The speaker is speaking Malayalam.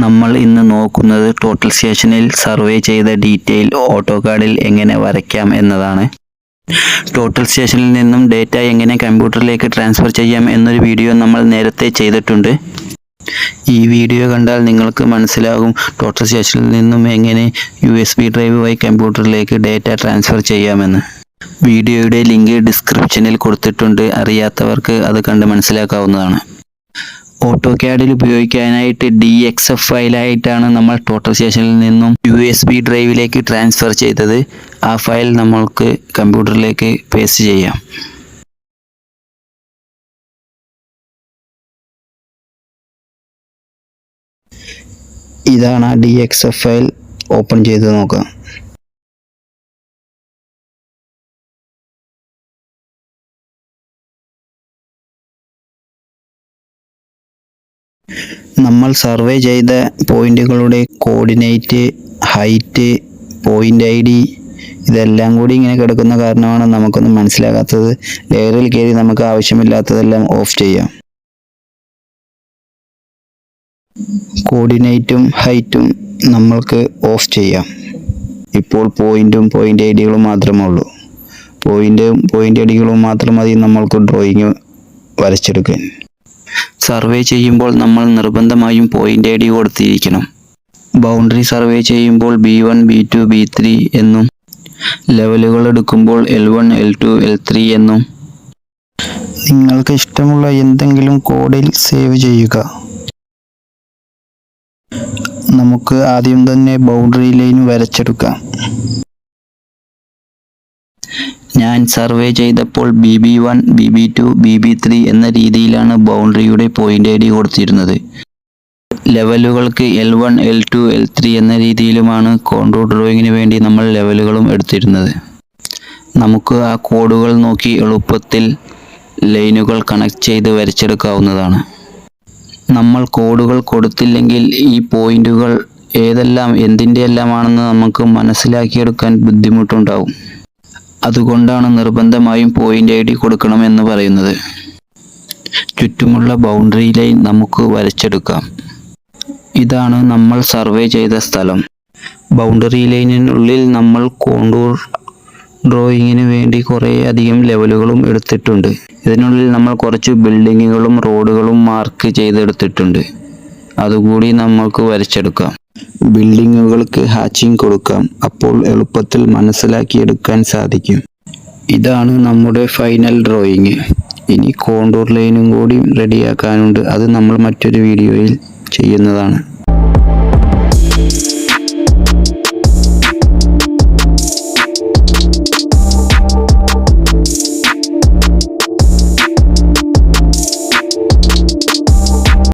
നമ്മൾ ഇന്ന് നോക്കുന്നത് ടോട്ടൽ സ്റ്റേഷനിൽ സർവേ ചെയ്ത ഡീറ്റെയിൽ ഓട്ടോകാർഡിൽ എങ്ങനെ വരയ്ക്കാം എന്നതാണ്. ടോട്ടൽ സ്റ്റേഷനിൽ നിന്നും ഡേറ്റ എങ്ങനെ കമ്പ്യൂട്ടറിലേക്ക് ട്രാൻസ്ഫർ ചെയ്യാം എന്നൊരു വീഡിയോ നമ്മൾ നേരത്തെ ചെയ്തിട്ടുണ്ട്. ഈ വീഡിയോ കണ്ടാൽ നിങ്ങൾക്ക് മനസ്സിലാകും ടോട്ടൽ സ്റ്റേഷനിൽ നിന്നും എങ്ങനെ യു എസ് ബി ഡ്രൈവ് വഴി കമ്പ്യൂട്ടറിലേക്ക് ഡേറ്റ ട്രാൻസ്ഫർ ചെയ്യാമെന്ന്. വീഡിയോയുടെ ലിങ്ക് ഡിസ്ക്രിപ്ഷനിൽ കൊടുത്തിട്ടുണ്ട്. അറിയാത്തവർക്ക് അത് കണ്ട് മനസ്സിലാക്കാവുന്നതാണ്. ഓട്ടോ ക്യാഡിൽ ഉപയോഗിക്കാനായിട്ട് ഡി എക്സ് എഫ് ഫയലായിട്ടാണ് നമ്മൾ ടോട്ടൽ സ്റ്റേഷനിൽ നിന്നും യു എസ് ബി ഡ്രൈവിലേക്ക് ട്രാൻസ്ഫർ ചെയ്തത്. ആ ഫയൽ നമ്മൾക്ക് കമ്പ്യൂട്ടറിലേക്ക് പേസ്റ്റ് ചെയ്യാം. ഇതാണ് ആ D X F file. Open ചെയ്ത് നോക്കാം. നമ്മൾ സർവേ ചെയ്ത പോയിന്റുകളുടെ coordinate height point I D ഇതെല്ലാം കൂടി ഇങ്ങനെ കിടക്കുന്ന കാരണമാണ് നമുക്കൊന്നും മനസ്സിലാകാത്തത്. ലെയറിൽ കയറി നമുക്ക് ആവശ്യമില്ലാത്തതെല്ലാം ഓഫ് ചെയ്യാം. കോർഡിനേറ്റും ഹൈറ്റും നമ്മൾക്ക് ഓഫ് ചെയ്യാം. ഇപ്പോൾ പോയിന്റും പോയിന്റ് ഐ ഡികളും മാത്രമേ ഉള്ളൂ. പോയിന്റും പോയിന്റ് ഐ ഡികളും മാത്രം മതി നമ്മൾക്ക് ഡ്രോയിങ് വരച്ചെടുക്കാൻ. സർവേ ചെയ്യുമ്പോൾ നമ്മൾ നിർബന്ധമായും പോയിന്റ് ഐ ഡി കൊടുത്തിരിക്കണം. ബൗണ്ടറി സർവേ ചെയ്യുമ്പോൾ B one B two B three എന്നും ലെവലുകൾ എടുക്കുമ്പോൾ L one L two L three എന്നും. നിങ്ങൾക്ക് ഇഷ്ടമുള്ള എന്തെങ്കിലും കോഡിൽ സേവ് ചെയ്യുക. നമുക്ക് ആദ്യം തന്നെ ബൗണ്ടറി ലൈൻ വരച്ചെടുക്കാം. ഞാൻ സർവേ ചെയ്തപ്പോൾ B B one B B two B B three എന്ന രീതിയിലാണ് ബൗണ്ടറിയുടെ പോയിന്റ് ഐ ഡി കൊടുത്തിരുന്നത്. ലെവലുകൾക്ക് L one L two L three എന്ന രീതിയിലുമാണ് കോണ്ടൂർ ഡ്രോയിങ്ങിന് വേണ്ടി നമ്മൾ ലെവലുകളും എടുത്തിരുന്നത്. നമുക്ക് ആ കോഡുകൾ നോക്കി എളുപ്പത്തിൽ ലൈനുകൾ കണക്ട് ചെയ്ത് വരച്ചെടുക്കാവുന്നതാണ്. നമ്മൾ കോഡുകൾ കൊടുത്തില്ലെങ്കിൽ ഈ പോയിന്റുകൾ ഏതെല്ലാം എന്തിന്റെ എല്ലാമാണെന്ന് നമുക്ക് മനസ്സിലാക്കിയെടുക്കാൻ ബുദ്ധിമുട്ടുണ്ടാവും. അതുകൊണ്ടാണ് നിർബന്ധമായും പോയിന്റ് ഐ ഡി കൊടുക്കണമെന്ന് പറയുന്നത്. ചുറ്റുമുള്ള ബൗണ്ടറി ലൈൻ നമുക്ക് വരച്ചെടുക്കാം. ഇതാണ് നമ്മൾ സർവേ ചെയ്ത സ്ഥലം. ബൗണ്ടറി ലൈനിനുള്ളിൽ നമ്മൾ കോണ്ടൂർ ഡ്രോയിങ്ങിന് വേണ്ടി കുറേ അധികം ലെവലുകളും എടുത്തിട്ടുണ്ട്. ഇതിനുള്ളിൽ നമ്മൾ കുറച്ച് ബിൽഡിങ്ങുകളും റോഡുകളും മാർക്ക് ചെയ്തെടുത്തിട്ടുണ്ട്. അതുകൂടി നമ്മൾക്ക് വരച്ചെടുക്കാം. ബിൽഡിങ്ങുകൾക്ക് ഹാച്ചിങ് കൊടുക്കാം. അപ്പോൾ എളുപ്പത്തിൽ മനസ്സിലാക്കിയെടുക്കാൻ സാധിക്കും. ഇതാണ് നമ്മുടെ ഫൈനൽ ഡ്രോയിങ്. ഇനി കോണ്ടൂർ ലൈനും കൂടി റെഡിയാക്കാനുണ്ട്. അത് നമ്മൾ മറ്റൊരു വീഡിയോയിൽ ചെയ്യുന്നതാണ്.